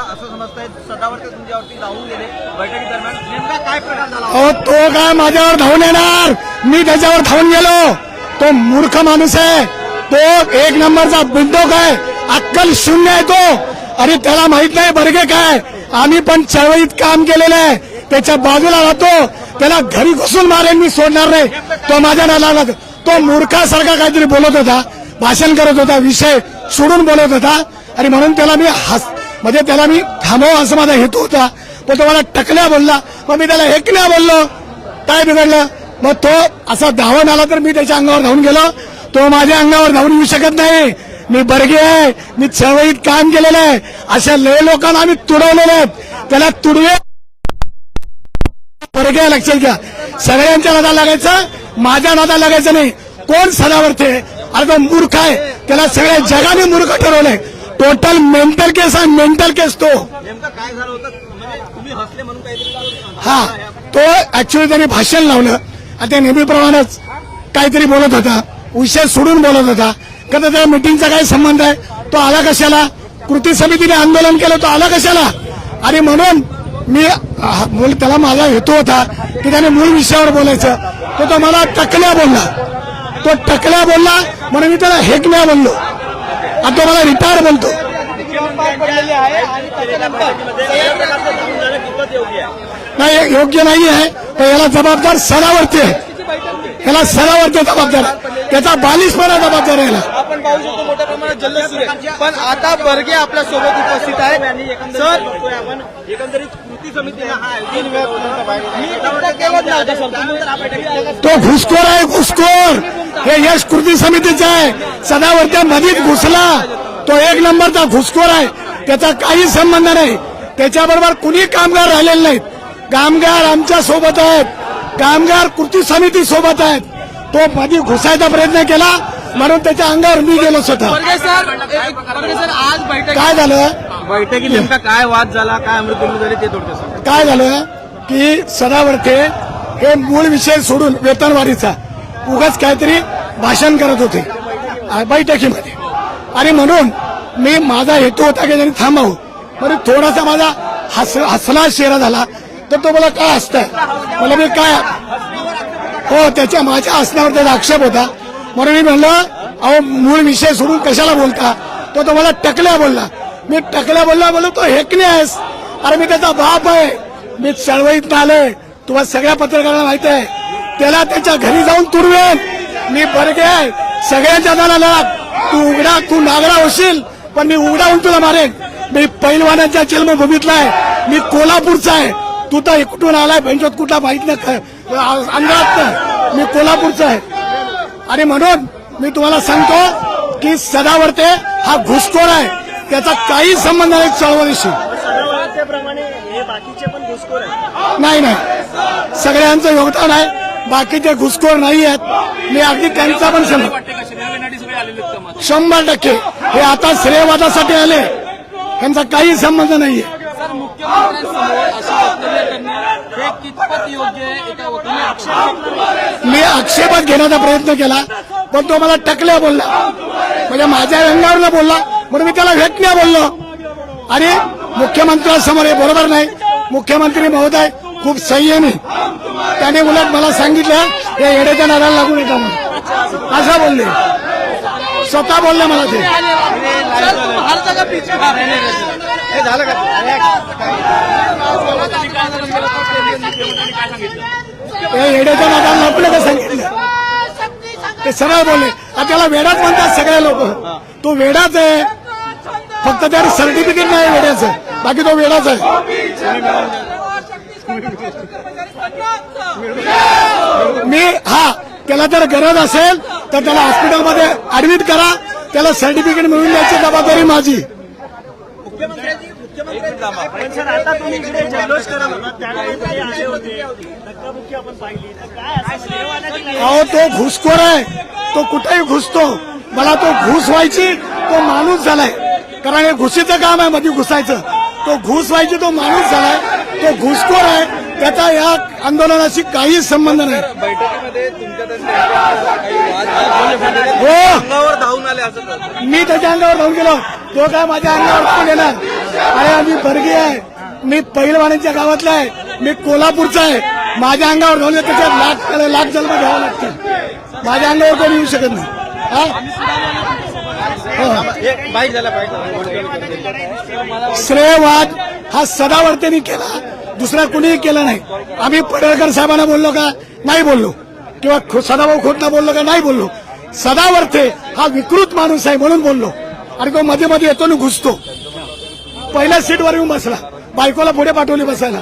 असं समजतंय तुमच्यावरती गेले. बैठकी दरम्यान नेमका काय प्रकार झाला अहो तो काय माझ्यावर धावून येणार. मी त्याच्यावर धावून गेलो. तो मूर्ख माणूस आहे. तो एक नंबरचा बिंडोक आहे. अक्कल शून्य आहे तो. अरे त्याला माहीत नाही बर्गे काय. आम्ही पण चळवळीत काम केलेलं आहे. त्याच्या बाजूला राहतो. त्याला घरी घुसून मारेन मी सोडणार नाही. तो माझ्या नाला तो मूर्खासारखा काहीतरी बोलत होता. भाषण करत होता. विषय सोडून बोलत होता. आणि म्हणून त्याला मी हस म्हणजे त्याला मी थांबव असं माझा हेतू होता. पण तो मला टकल्या बोलला. मग मी त्याला हेकल्या बोललो. काय बिघडलं? मग तो असा धावून आला तर मी त्याच्या अंगावर धावून गेलो. तो माझ्या अंगावर धावून येऊ शकत नाही. मी बर्गे आहे. मी चळवळीत काम केलेलं आहे. अशा लय लोकांना आम्ही तुडवलेले आहेत. त्याला तुडवे बर्गे लक्षात घ्या. सगळ्यांच्या नादा लागायचं माझ्या नादा लागायचं नाही. कोण सदावरते? अरे तो मूर्ख आहे. त्याला सगळ्या जगाने मूर्ख ठरवलंय. टोटल मेंटल केस आहे मेंटल केस तो. म्हणजे हा तो ऍक्च्युली त्यांनी भाषण लावलं. आणि त्या नेहमीप्रमाणेच काहीतरी बोलत होता. विषय सोडून बोलत होता. का तर त्या मिटिंगचा काय संबंध आहे. तो आला कशाला? कृती समितीने आंदोलन केलं तो आला कशाला? आणि म्हणून मी त्याला माझा हेतू होता की त्याने मूळ विषयावर बोलायचं. तो तो मला टकल्या बोलला. तो टकल्या बोलला म्हणून मी त्याला हेकल्या बोललो. आणि तो मला रिटायर बोलतो नाही योग्य नाही आहे पण याला जबाबदार सदावरती आहे. याला सदावरती जबाबदार आहे. त्याचा बालिशपणा जबाबदार आहे याला. पाहू शकतो मोठ्या प्रमाणात जल्लोष सुरू आहे पण आता बर्गे आपल्यासोबत उपस्थित आहे सर एकंदरीत कृती समितीनं हा तीन वेळा तो घुसखोर आहे घुसखोर. हे यश कृती समितीचं आहे. सदावरत्या मधीत घुसला. तो एक नंबरचा घुसखोर आहे. त्याचा काही संबंध नाही. त्याच्याबरोबर कुणी कामगार राहिलेले नाहीत. कामगार आमच्यासोबत आहेत. कामगार कृती समिती सोबत आहेत. तो मधी घुसायचा प्रयत्न केला. म्हणून त्याच्या अंगावर मी गेलो स्वतः. आज बैठक काय झालं? बैठकीत नेमका काय वाद झाला काय अमृतुल्य झाले ते थोडक्यात. काय झालं? की सदावर्ते हे मूळ विषय सोडून वेतनवाढीचा उगाच काहीतरी भाषण करत होते बैठकीमध्ये. आणि म्हणून मी माझा हेतू होता की त्यांनी थांबावं. म्हणून थोडासा माझा हस हसला शेरा झाला. तर तो मला काय हसताय? मला मी काय हो त्याच्या माझ्या हसण्यावर त्याचा आक्षेप होता. म्हणून मी म्हणलं अहो मूळ विषय सोडून कशाला बोलता? तो तो मला टकल्या बोलला. मी टकल्या बोलला बोललो तो हेकणे आहेस. अरे मी त्याचा बाप आहे. मी चळवळीत आलोय. तुम्हाला सगळ्या पत्रकारांना माहीत आहे. त्याला त्याच्या घरी जाऊन तुरवेन मी बरगे आहे सगळ्यांच्या दाला तू उघडा तू नागरा होशील पण मी उघडा होऊन तुला मारेन. मी पैलवानाच्या जन्मभूमीतला आहे. मी कोल्हापूरचा आहे. तू तर कुठून आलाय. भैंचोत कुठला माहीत नाही. अंगात मी कोल्हापूरचा आहे. आणि म्हणून मी तुम्हाला सांगतो की सदावर्ते हा घुसखोर आहे. त्याचा काही संबंध नाही चळवळीशी. नाही नाही. सगळ्यांचं योगदान आहे. बाकीचे घुसखोर नाही आहेत. मी अगदी त्यांचा पण समज शंभर टक्के. हे आता श्रेयवादासाठी आले. त्यांचा काही संबंध नाहीये. सर मुख्यमंत्र्यांसमोर अशी वक्तव्य करणे हे कितपत योग्य आहे एका वकील आक्षेप मी आक्षेपात घेण्याचा प्रयत्न केला पण तो मला टकल्या बोलला म्हणजे माझ्या रंगावरला बोलला म्हणून मी त्याला भेटण्या बोललो आणि मुख्यमंत्र्यांसमोर हे बरोबर नाही मुख्यमंत्री महोदय खूप संयमी त्याने उलट मला सांगितलं हे येड्याच्या नादाला लागून येतं म्हणून असं बोलले स्वतः बोलले मला ते हे झालं का? येड्याच्या नादाला लपलं का सांगितलं ते सरळ बोलले. आता त्याला वेडाच म्हणतात सगळे लोक. तो वेडाच आहे. फक्त त्याला सर्टिफिकेट नाही वेड्याचं. बाकी तो वेडाच आहे. मी हा त्याला जर गरज असेल तर त्याला हॉस्पिटलमध्ये ऍडमिट करा. त्याला सर्टिफिकेट मिळून द्यायची जबाबदारी माझी. आता तुम्ही इकडे जल्लोष करत होता त्यावेळी ते आले होते. धक्काबुक्की आपण पाहिली. तर काय असं श्रेयवादाची नाही. अहो तो घुसखोर आहे. तो कुठेही घुसतो. मला तो घुस व्हायची तो माणूस झालाय. कारण हे घुशीचं काम आहे मध्ये घुसायचं. तो घुस व्हायची तो माणूस झालाय. तो घुसखोर आहे. त्याचा या आंदोलनाशी काहीच संबंध नाही. बैठकीमध्ये तुमच्या त्यांच्या काही वाद हो. अंगावर धावून आले असं. मी त्याच्या अंगावर धावून गेलो. तो काय माझ्या अंगावर कोण येणार? अरे आम्ही बर्गी आहे. मी पहिलवाण्यांच्या गावातला आहे. मी कोल्हापूरचा आहे. माझ्या अंगावर घालून त्याच्यात लाख लाख जन्म घ्यावं लागतं. माझ्या अंगावर कोणी येऊ शकत नाही. हा? हो. श्रेयवाद हा सदावर्तेनी केला. दुसरा कुणीही केला नाही. आम्ही पडळकर साहेबांना बोललो का? नाही बोललो. किंवा सदाभाऊ खोटला बोललो का? नाही बोललो. सदावर्ते हा विकृत माणूस आहे म्हणून बोललो. आणि तो मध्ये मध्ये येतो ना घुसतो. पहिल्या सीटवर येऊन बसला. बायकोला पुढे पाठवली बसायला.